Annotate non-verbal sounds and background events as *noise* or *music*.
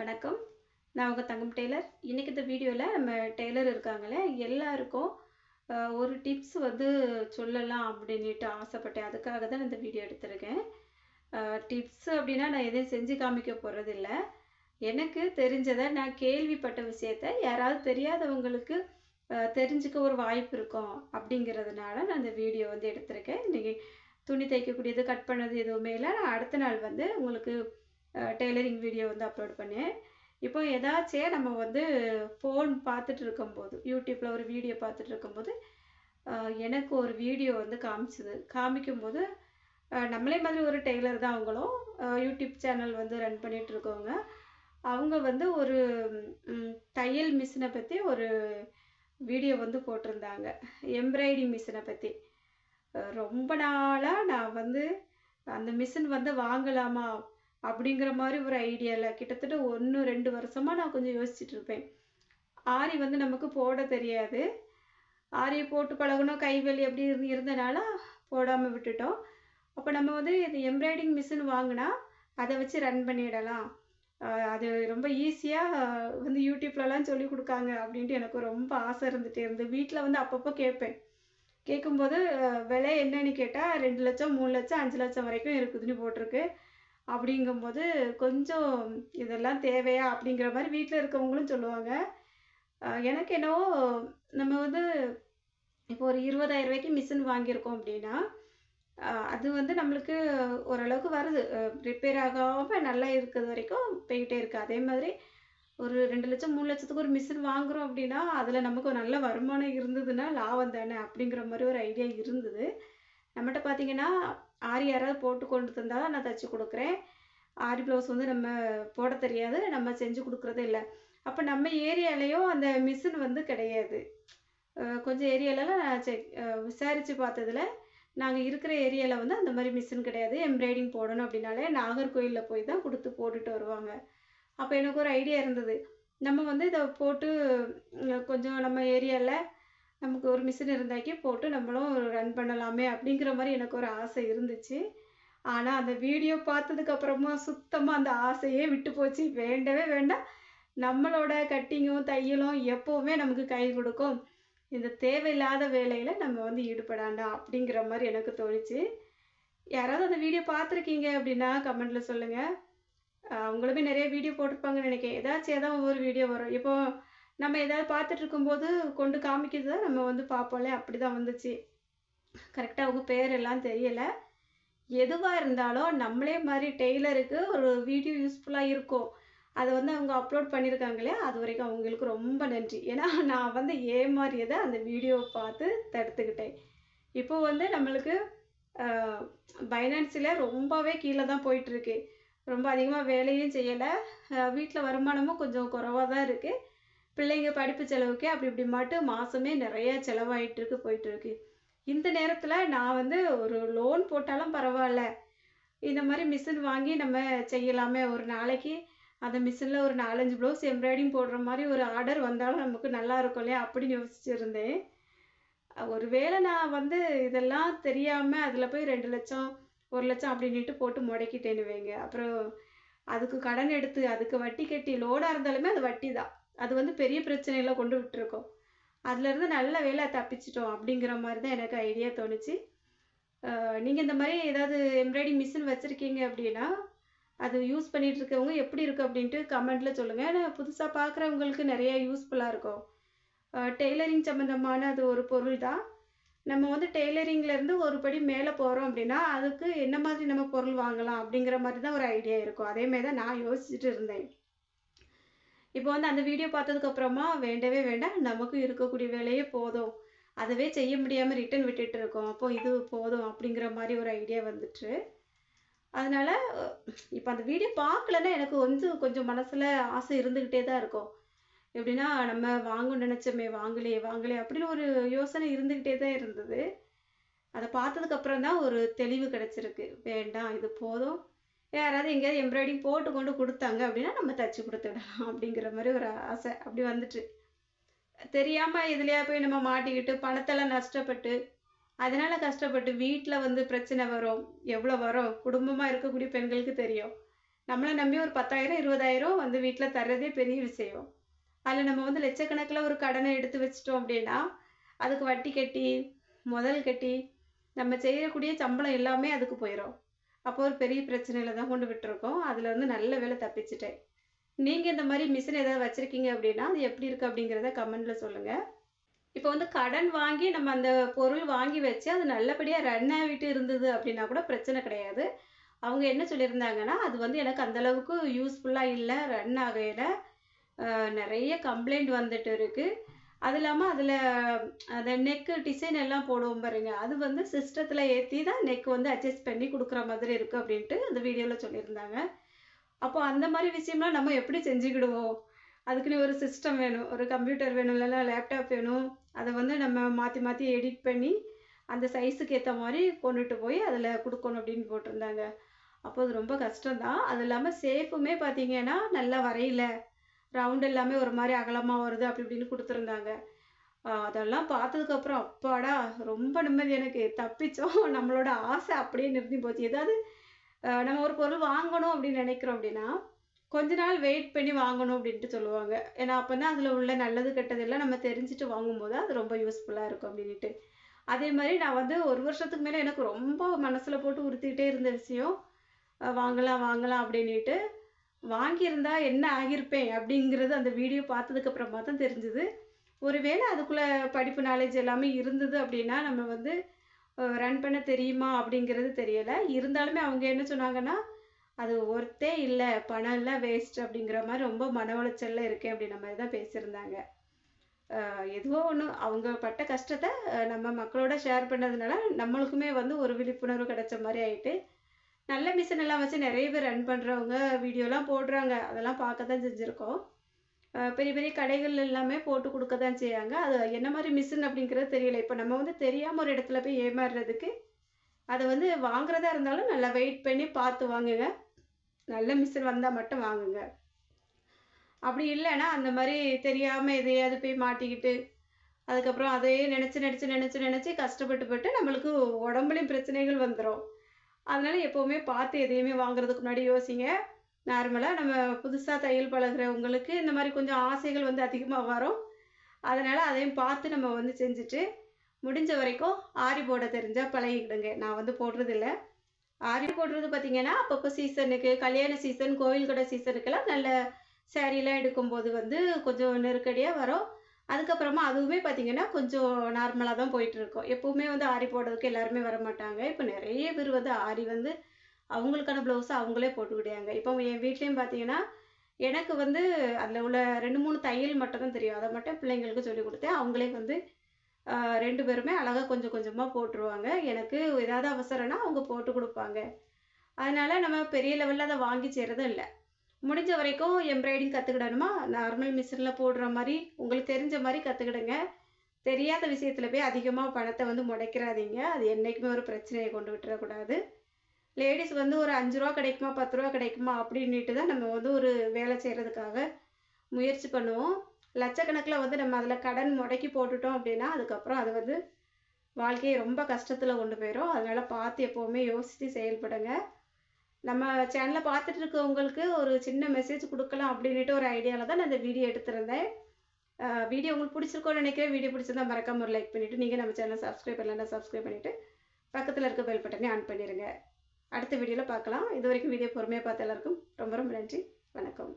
வணக்கம். நான் உங்கள் தங்கம் டெய்லர். இன்றைக்கி இந்த வீடியோவில் நம்ம டெய்லர் இருக்காங்களே எல்லாருக்கும் ஒரு டிப்ஸ் வந்து சொல்லலாம் அப்படின்ட்டு ஆசைப்பட்டேன். அதுக்காக தான் இந்த வீடியோ எடுத்திருக்கேன். டிப்ஸ் அப்படின்னா நான் எதையும் செஞ்சு காமிக்க போகிறதில்ல எனக்கு தெரிஞ்சதை நான் கேள்விப்பட்ட விஷயத்த யாராவது தெரியாதவங்களுக்கு தெரிஞ்சுக்க ஒரு வாய்ப்பு இருக்கும் அப்படிங்கிறதுனால நான் இந்த வீடியோ வந்து எடுத்திருக்கேன். இன்றைக்கி துணி தைக்கக்கூடியது கட் பண்ணது எதுவுமே இல்லை. நான் அடுத்த நாள் வந்து உங்களுக்கு டெய்லரிங் வீடியோ வந்து அப்லோட் பண்ணேன். இப்போ ஏதாச்சே நம்ம வந்து ஃபோன் பார்த்துட்டு இருக்கும்போது யூடியூப்பில் ஒரு வீடியோ பார்த்துட்டு இருக்கும்போது எனக்கு ஒரு வீடியோ வந்து காமிச்சுது. காமிக்கும்போது நம்மளே மாதிரி ஒரு டெய்லர் தான் அவங்களும். யூடியூப் சேனல் வந்து ரன் பண்ணிகிட்டு இருக்கவங்க அவங்க வந்து ஒரு தையல் மிஷினை பற்றி ஒரு வீடியோ வந்து போட்டிருந்தாங்க. எம்ப்ராய்டிங் மிஷினை பற்றி ரொம்ப நாளாக நான் வந்து அந்த மிஷின் வந்து வாங்கலாமா அப்படிங்கிற மாதிரி ஒரு ஐடியாவில் கிட்டத்தட்ட ஒன்று ரெண்டு வருஷமாக நான் கொஞ்சம் யோசிச்சுட்டு இருப்பேன். ஆரி வந்து நமக்கு போட தெரியாது. ஆரியை போட்டு பழகணும் கைவலி அப்படி இருந்து இருந்தனால போடாமல் விட்டுட்டோம். அப்போ நம்ம வந்து இது எம்ப்ராய்டிங் மிஷின் வாங்கினா அதை வச்சு ரன் பண்ணிடலாம். அது ரொம்ப ஈஸியாக வந்து யூடியூப்லலாம் சொல்லி கொடுக்காங்க அப்படின்ட்டு எனக்கு ரொம்ப ஆசை இருந்துகிட்டே இருந்து வீட்டில் வந்து அப்பப்போ கேட்பேன். கேட்கும்போது விலை என்னன்னு கேட்டால் ரெண்டு லட்சம் மூணு லட்சம் அஞ்சு லட்சம் வரைக்கும் இருக்குதுன்னு போட்டிருக்கு. அப்படிங்கும்போது கொஞ்சம் இதெல்லாம் தேவையா அப்படிங்கிற மாதிரி வீட்டில் இருக்கவங்களும் சொல்லுவாங்க. எனக்கு என்னவோ நம்ம வந்து இப்போ ஒரு இருபதாயிரம் ரூபாய்க்கு மிஷின் வாங்கியிருக்கோம் அப்படின்னா அது வந்து நம்மளுக்கு ஓரளவுக்கு வருது. ரிப்பேர் ஆகாமல் நல்லா இருக்கிறது வரைக்கும் போய்கிட்டே இருக்குது அதே மாதிரி ஒரு ரெண்டு லட்சம் மூணு லட்சத்துக்கு ஒரு மிஷின் வாங்குறோம் அப்படின்னா அதில் நமக்கு ஒரு நல்ல வருமானம் இருந்ததுன்னா லாபம் தானே அப்படிங்கிற மாதிரி ஒரு ஐடியா இருந்தது. நம்மகிட்ட பார்த்தீங்கன்னா ஆரி யாராவது போட்டு கொண்டு தந்தால் நான் தைச்சி கொடுக்குறேன். ஆரி ப்ளவுஸ் வந்து நம்ம போட தெரியாது. நம்ம செஞ்சு கொடுக்குறதே இல்லை. அப்போ நம்ம ஏரியாலேயும் அந்த மிஷின் வந்து கிடையாது. கொஞ்சம் ஏரியாலலாம் நான் செக் விசாரித்து பார்த்ததுல நாங்கள் இருக்கிற ஏரியாவில் வந்து அந்த மாதிரி மிஷின் கிடையாது. எம்ப்ராய்டிங் போடணும் அப்படின்னாலே நாகர்கோயிலில் போய் தான் கொடுத்து போட்டுட்டு வருவாங்க. அப்போ எனக்கு ஒரு ஐடியா இருந்தது. நம்ம வந்து இதை போட்டு கொஞ்சம் நம்ம ஏரியாவில் நமக்கு ஒரு மிஷின் இருந்தாக்கே போட்டு நம்மளும் ரன் பண்ணலாமே அப்படிங்கிற மாதிரி எனக்கு ஒரு ஆசை இருந்துச்சு. ஆனால் அந்த வீடியோ பார்த்ததுக்கப்புறமா சுத்தமாக அந்த ஆசையே விட்டு போச்சு. வேண்டவே வேண்டாம். நம்மளோட கட்டிங்கும் தையலும் எப்போவுமே நமக்கு கை கொடுக்கும். இந்த தேவையில்லாத வேலையில் நம்ம வந்து ஈடுபடாண்டாம் அப்படிங்கிற மாதிரி எனக்கு தோணுச்சு. யாராவது அந்த வீடியோ பார்த்துருக்கீங்க அப்படின்னா கமெண்ட்டில் சொல்லுங்கள் அவங்களுமே நிறைய வீடியோ போட்டிருப்பாங்கன்னு நினைக்கிறேன். ஏதாச்சும் ஏதாவது ஒவ்வொரு வீடியோ வரும். இப்போது நம்ம ஏதாவது பார்த்துட்டு இருக்கும்போது கொண்டு காமிக்கிறது தான் நம்ம வந்து பார்ப்போம்ல அப்படி தான் வந்துச்சு கரெக்டாக அவங்க பேர் எல்லாம் தெரியலை. எதுவாக இருந்தாலும் நம்மளே மாதிரி டெய்லருக்கு ஒரு வீடியோ யூஸ்ஃபுல்லாக இருக்கும். அதை வந்து அவங்க அப்லோட் பண்ணியிருக்காங்களே அது வரைக்கும் அவங்களுக்கு ரொம்ப நன்றி. ஏன்னா நான் வந்து ஏமாறியதை அந்த வீடியோவை பார்த்து தடுத்துக்கிட்டேன். இப்போ வந்து நம்மளுக்கு பைனான்ஸில் ரொம்பவே கீழே தான் போயிட்டுருக்கு ரொம்ப அதிகமாக வேலையும் செய்யலை. வீட்டில் வருமானமும் கொஞ்சம் குறைவாக தான் இருக்குது பிள்ளைங்க படிப்பு செலவுக்கு அப்படி இப்படி மட்டும் மாதமே நிறைய செலவாயிட்டு இருக்கு போயிட்டு இருக்கு இந்த நேரத்தில் நான் வந்து ஒரு லோன் போட்டாலும் பரவாயில்ல. இந்த மாதிரி மிஷின் வாங்கி நம்ம செய்யலாமே. ஒரு நாளைக்கு அந்த மிஷினில் ஒரு நாலஞ்சு ப்ளவுஸ் எம்ப்ராய்டிங் போடுற மாதிரி ஒரு ஆர்டர் வந்தாலும் நமக்கு நல்லா இருக்கும் இல்லையா? அப்படின்னு யோசிச்சிருந்தேன். ஒருவேளை நான் வந்து இதெல்லாம் தெரியாமல் அதில் போய் ரெண்டு லட்சம் ஒரு லட்சம் அப்படின்ட்டு போட்டு முடக்கிட்டேன்னு வைங்க. அப்புறம் அதுக்கு கடன் எடுத்து அதுக்கு வட்டி கட்டி லோடாக இருந்தாலுமே அது வட்டி தான் அது வந்து பெரிய பிரச்சனையெல்லாம் கொண்டு விட்டுருக்கோம். அதுலேருந்து நல்ல வேலை தப்பிச்சிட்டோம் அப்படிங்கிற மாதிரி தான் எனக்கு ஐடியா தோணுச்சு. நீங்கள் இந்த மாதிரி ஏதாவது எம்ப்ராய்டிங் மிஷின் வச்சுருக்கீங்க அப்படின்னா அது யூஸ் பண்ணிகிட்டு இருக்கவங்க எப்படி இருக்குது அப்படின்ட்டு கமெண்ட்டில் சொல்லுங்கள் ஏன்னா புதுசாக பார்க்குறவங்களுக்கு நிறைய யூஸ்ஃபுல்லாக இருக்கும். டெய்லரிங் சம்மந்தமான அது ஒரு பொருள் தான். நம்ம வந்து டெய்லரிங்லேருந்து ஒரு படி மேலே போகிறோம் அப்படின்னா அதுக்கு என்ன மாதிரி நம்ம பொருள் வாங்கலாம் அப்படிங்கிற மாதிரி தான் ஒரு ஐடியா இருக்கும். அதேமாதிரி தான் நான் யோசிச்சுட்டு இருந்தேன். இப்போ வந்து அந்த வீடியோ பார்த்ததுக்கு அப்புறமா வேண்டவே வேண்டாம் நமக்கும் இருக்கக்கூடிய வேலையே போதும். அதவே செய்ய முடியாமல் ரிட்டன் விட்டுட்டு இருக்கோம். அப்போ இது போதும் அப்படிங்கிற மாதிரி ஒரு ஐடியா வந்துட்டு. அதனால இப்போ அந்த வீடியோ பார்க்கலன்னா எனக்கு வந்து கொஞ்சம் மனசில் ஆசை இருந்துக்கிட்டே தான் இருக்கும். எப்படின்னா நம்ம வாங்கணும்னு நினச்சோமே வாங்கலையே வாங்கலையே அப்படின்னு ஒரு யோசனை இருந்துக்கிட்டே தான் இருந்தது. அதை பார்த்ததுக்கு அப்புறம் தான் ஒரு தெளிவு கிடைச்சிருக்கு. வேண்டாம் இது போதும். யாராவது எங்கேயாவது எம்ப்ராய்டிங் போட்டு கொண்டு கொடுத்தாங்க அப்படின்னா நம்ம தச்சு கொடுத்துடலாம் அப்படிங்கிற மாதிரி ஒரு ஆசை. அப்படி வந்துட்டு. தெரியாமல் இதுலையா போய் நம்ம மாட்டிக்கிட்டு பணத்தெல்லாம் நஷ்டப்பட்டு அதனால கஷ்டப்பட்டு வீட்டில் வந்து பிரச்சனை வரும். எவ்வளோ வரும்? குடும்பமாக இருக்கக்கூடிய பெண்களுக்கு தெரியும். நம்மளை நம்பி ஒரு பத்தாயிரம் இருபதாயிரம் வந்து வீட்டில் தர்றதே பெரிய விஷயம். அதில் நம்ம வந்து லட்சக்கணக்கில் ஒரு கடனை எடுத்து வச்சிட்டோம் அப்படின்னா அதுக்கு வட்டி கட்டி முதல் கட்டி நம்ம செய்யக்கூடிய சம்பளம் எல்லாமே அதுக்கு போயிடும் அப்போ ஒரு பெரிய பிரச்சனையில தான் கொண்டு விட்டுருக்கோம். அதில் வந்து நல்ல வேலை தப்பிச்சிட்டேன். நீங்கள் இந்த மாதிரி மிஷின் ஏதாவது வச்சுருக்கீங்க அப்படின்னா அது எப்படி இருக்குது அப்படிங்கிறத கமெண்டில் சொல்லுங்கள் இப்போ வந்து கடன் வாங்கி நம்ம அந்த பொருள் வாங்கி வச்சு அது நல்லபடியாக ரன் ஆகிட்டு இருந்தது அப்படின்னா கூட பிரச்சனை கிடையாது. அவங்க என்ன சொல்லியிருந்தாங்கன்னா அது வந்து எனக்கு அந்தளவுக்கு யூஸ்ஃபுல்லாக இல்லை ரன் ஆகையில் நிறைய கம்ப்ளைண்ட் வந்துட்டு இருக்குது அது இல்லாமல் அதில் அந்த நெக்கு டிசைன் எல்லாம் போடுவோம் பாருங்க. அது வந்து சிஸ்டத்தில் ஏற்றி தான் நெக் வந்து அட்ஜஸ்ட் பண்ணி கொடுக்குற மாதிரி இருக்குது அப்படின்ட்டு அந்த வீடியோவில் சொல்லியிருந்தாங்க. அப்போ அந்த மாதிரி விஷயம்லாம் நம்ம எப்படி செஞ்சுக்கிடுவோம்? அதுக்குன்னு ஒரு சிஸ்டம் வேணும். ஒரு கம்ப்யூட்டர் வேணும் இல்லைன்னா லேப்டாப் வேணும். அதை வந்து நம்ம மாற்றி மாற்றி எடிட் பண்ணி அந்த சைஸுக்கு ஏற்ற மாதிரி கொண்டுட்டு போய் அதில் கொடுக்கணும் அப்படின்னு போட்டிருந்தாங்க. அப்போ அது ரொம்ப கஷ்டம்தான். அது இல்லாமல் சேஃபுமே பார்த்தீங்கன்னா நல்லா வரையலை. ரவுண்ட் எல்லாமே ஒரு மாதிரி அகலமாக வருது அப்படி இப்படின்னு கொடுத்துருந்தாங்க. அதெல்லாம் பார்த்ததுக்கப்புறம் அப்பாடா ரொம்ப நிம்மதி எனக்கு. தப்பிச்சோம். *laughs* நம்மளோட ஆசை அப்படியே நிறுத்தி போச்சு. ஏதாவது நம்ம ஒரு பொருள் வாங்கணும் அப்படின்னு நினைக்கிறோம் அப்படின்னா கொஞ்ச நாள் வெயிட் பண்ணி வாங்கணும் அப்படின்ட்டு சொல்லுவாங்க. ஏன்னா அப்போ தான் அதில் உள்ள நல்லது கெட்டதெல்லாம் நம்ம தெரிஞ்சுட்டு வாங்கும்போது அது ரொம்ப யூஸ்ஃபுல்லாக இருக்கும் அப்படின்ட்டு அதே மாதிரி நான் வந்து ஒரு வருஷத்துக்கு மேலே எனக்கு ரொம்ப மனசில் போட்டு உறுத்திக்கிட்டே இருந்த விஷயம் வாங்கலாம் வாங்கலாம் அப்படின்ட்டு வாங்கியிருந்தா என்ன ஆகியிருப்பேன் அப்படிங்கிறது அந்த வீடியோ பார்த்ததுக்கப்புறமா தான் தெரிஞ்சுது. ஒருவேளை அதுக்குள்ளே படிப்பு நாலேஜ் எல்லாமே இருந்தது அப்படின்னா நம்ம வந்து ரன் பண்ண தெரியுமா அப்படிங்கிறது தெரியலை. இருந்தாலுமே அவங்க என்ன சொன்னாங்கன்னா அது ஒர்த்தே இல்லை பணம் எல்லாம் வேஸ்ட் அப்படிங்கிற மாதிரி ரொம்ப மன உளைச்சலில் இருக்கேன் அப்படின்ற மாதிரி தான் பேசியிருந்தாங்க. எதுவோ ஒன்று அவங்க பட்ட கஷ்டத்தை நம்ம மக்களோட ஷேர் பண்ணதுனால நம்மளுக்குமே வந்து ஒரு விழிப்புணர்வு கிடைச்ச மாதிரி ஆயிட்டு நல்ல மிஷின் எல்லாம் வச்சு நிறைய பேர் ரன் பண்ணுறவங்க வீடியோலாம் போடுறாங்க. அதெல்லாம் பார்க்க தான் செஞ்சுருக்கோம் பெரிய பெரிய கடைகள் எல்லாமே போட்டு கொடுக்க தான் செய்யாங்க அது என்ன மாதிரி மிஷின் அப்படிங்கிறது தெரியல. இப்போ நம்ம வந்து தெரியாமல் ஒரு இடத்துல போய் ஏமாறுறதுக்கு அதை வந்து வாங்குறதா இருந்தாலும் நல்லா வெயிட் பண்ணி பார்த்து வாங்குங்க. நல்ல மிஷின் வந்தால் மட்டும் வாங்குங்க. அப்படி இல்லைன்னா அந்த மாதிரி தெரியாமல் எதையாவது போய் மாட்டிக்கிட்டு அதுக்கப்புறம் அதையே நினச்சி நினச்சி நினச்சி நினச்சி கஷ்டப்பட்டு போட்டு நம்மளுக்கு உடம்புலையும் பிரச்சனைகள் வந்துடும் அதனால எப்போவுமே பார்த்து எதையுமே வாங்குறதுக்கு முன்னாடி யோசிங்க. நார்மலாக நம்ம புதுசாக தையல் பழகிறவங்களுக்கு இந்த மாதிரி கொஞ்சம் ஆசைகள் வந்து அதிகமாக வரும். அதனால் அதையும் பார்த்து நம்ம வந்து செஞ்சுட்டு முடிஞ்ச வரைக்கும் ஆரி போட தெரிஞ்சால் பழகிக்கிடுங்க. நான் வந்து போடுறதில்ல. ஆரி போடுறது பார்த்தீங்கன்னா அப்பப்போ சீசனுக்கு கல்யாண சீசன் கோயில் கடை சீசனுக்கெல்லாம் நல்ல சேரீலாம் எடுக்கும்போது வந்து கொஞ்சம் நெருக்கடியாக வரும். அதுக்கப்புறமா அதுவுமே பார்த்தீங்கன்னா கொஞ்சம் நார்மலாக தான் போயிட்டுருக்கோம். எப்போவுமே வந்து ஆரி போடுறதுக்கு எல்லாருமே வர மாட்டாங்க இப்போ நிறைய பேர் வந்து ஆரி வந்து அவங்களுக்கான ப்ளவுஸை அவங்களே போட்டுக்கிட்டாங்க இப்போ என் வீட்லேயும் பார்த்தீங்கன்னா எனக்கு வந்து அதில் உள்ள ரெண்டு மூணு தையல் மட்டும் தான் தெரியும். அதை மட்டும் பிள்ளைங்களுக்கு சொல்லி கொடுத்தேன். அவங்களே வந்து ரெண்டு பேருமே அழகாக கொஞ்சம் கொஞ்சமாக போட்டுருவாங்க. எனக்கு ஏதாவது அவசரம்னா அவங்க போட்டு கொடுப்பாங்க. அதனால் நம்ம பெரிய லெவலில் அதை வாங்கி செய்கிறதும் இல்லை. முடிஞ்ச வரைக்கும் எம்ப்ராய்டிங் கற்றுக்கிடணுமா நார்மல் மிஷினில் போடுற மாதிரி உங்களுக்கு தெரிஞ்ச மாதிரி கற்றுக்கிடுங்க தெரியாத விஷயத்தில் போய் அதிகமாக பணத்தை வந்து முடைக்கிறாதீங்க. அது என்றைக்குமே ஒரு பிரச்சனையை கொண்டு விட்டுறக்கூடாது. லேடிஸ் வந்து ஒரு அஞ்சு ரூபா கிடைக்குமா பத்து ரூபா கிடைக்குமா அப்படின்ட்டு தான் நம்ம வந்து ஒரு வேலை செய்கிறதுக்காக முயற்சி பண்ணுவோம். லட்சக்கணக்கில் வந்து நம்ம அதில் கடன் முடக்கி போட்டுட்டோம் அப்படின்னா அதுக்கப்புறம் அது வந்து வாழ்க்கையை ரொம்ப கஷ்டத்தில் கொண்டு போயிடும் அதனால் பார்த்து எப்போவுமே யோசித்து செயல்படுங்க. நம்ம சேனலை பார்த்துட்டு இருக்கவங்களுக்கு ஒரு சின்ன மெசேஜ் கொடுக்கலாம் அப்படின்ட்டு ஒரு ஐடியாவில் தான் நான் இந்த வீடியோ எடுத்திருந்தேன். வீடியோ உங்களுக்கு பிடிச்சிருக்கோன்னு நினைக்கிறேன். வீடியோ பிடிச்சிருந்தா மறக்காம ஒரு லைக் பண்ணிவிட்டு நீங்கள் நம்ம சேனலை சப்ஸ்கிரைப் பண்ணலன்னா சப்ஸ்கிரைப் பண்ணிவிட்டு பக்கத்தில் இருக்க பெல் பட்டனே ஆன் பண்ணிடுங்க அடுத்த வீடியோவில் பார்க்கலாம். இது வரைக்கும் வீடியோ பொறுமையாக பார்த்த எல்லாருக்கும் ரொம்ப ரொம்ப நன்றி. வணக்கம்.